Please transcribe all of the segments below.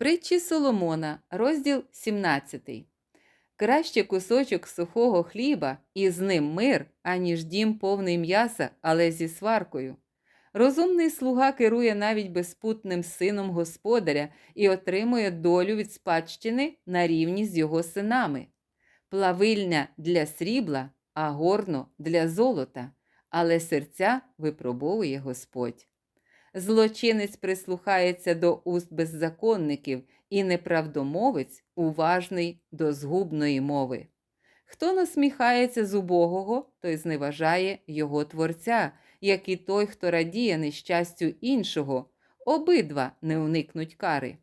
Притчі Соломона, розділ 17. Краще кусочок сухого хліба і з ним мир, аніж дім повний м'яса, але зі сваркою. Розумний слуга керує навіть безпутним сином господаря і отримує долю від спадщини на рівні з його синами. Плавильня для срібла, а горно для золота, але серця випробовує Господь. Злочинець прислухається до уст беззаконників, і неправдомовець уважний до згубної мови. Хто насміхається з убогого, той зневажає його творця, як і той, хто радіє нещастю іншого, обидва не уникнуть кари.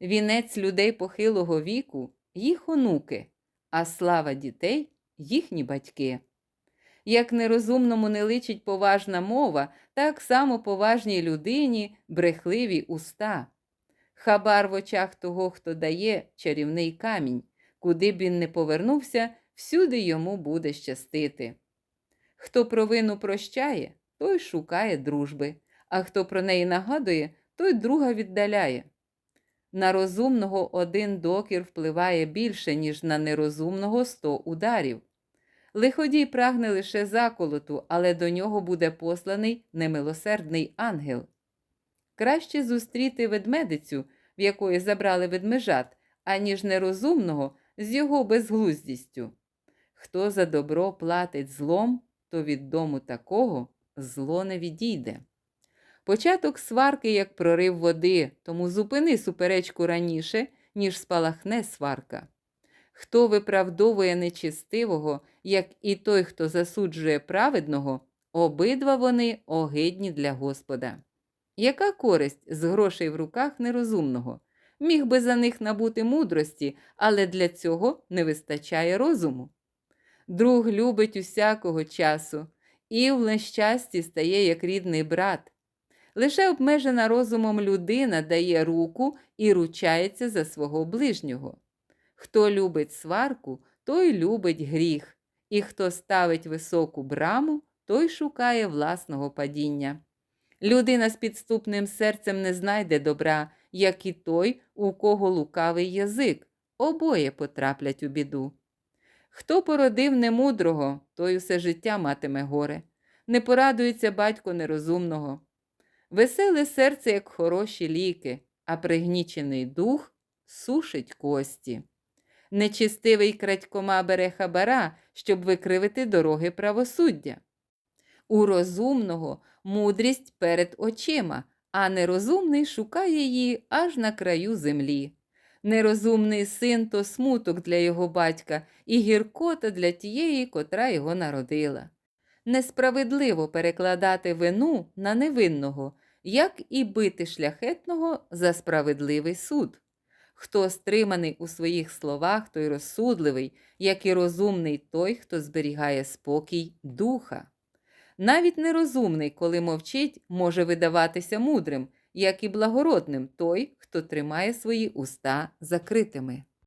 Вінець людей похилого віку їх онуки, а слава дітей їхні батьки. Як нерозумному не личить поважна мова, так само поважній людині брехливі уста. Хабар в очах того, хто дає чарівний камінь, куди б він не повернувся, всюди йому буде щастити. Хто провину прощає, той шукає дружби, а хто про неї нагадує, той друга віддаляє. На розумного один докір впливає більше, ніж на нерозумного сто ударів. Лиходій прагне лише заколоту, але до нього буде посланий немилосердний ангел. Краще зустріти ведмедицю, в якої забрали ведмежат, аніж нерозумного з його безглуздістю. Хто за добро платить злом, то від дому такого зло не відійде. Початок сварки, як прорив води, тому зупини суперечку раніше, ніж спалахне сварка. Хто виправдовує нечистивого, як і той, хто засуджує праведного, обидва вони огидні для Господа. Яка користь з грошей в руках нерозумного? Міг би за них набути мудрості, але для цього не вистачає розуму. Друг любить усякого часу, і в нещасті стає як рідний брат. Лише обмежена розумом людина дає руку і ручається за свого ближнього. Хто любить сварку, той любить гріх, і хто ставить високу браму, той шукає власного падіння. Людина з підступним серцем не знайде добра, як і той, у кого лукавий язик, обоє потраплять у біду. Хто породив немудрого, той усе життя матиме горе, не порадується батько нерозумного. Веселе серце, як хороші ліки, а пригнічений дух сушить кості. Нечистивий крадькома бере хабара, щоб викривити дороги правосуддя. У розумного мудрість перед очима, а нерозумний шукає її аж на краю землі. Нерозумний син то смуток для його батька і гіркота для тієї, котра його народила. Несправедливо перекладати вину на невинного, як і бити шляхетного за справедливий суд. Хто стриманий у своїх словах, той розсудливий, як і розумний той, хто зберігає спокій духа. Навіть нерозумний, коли мовчить, може видаватися мудрим, як і благородним той, хто тримає свої уста закритими.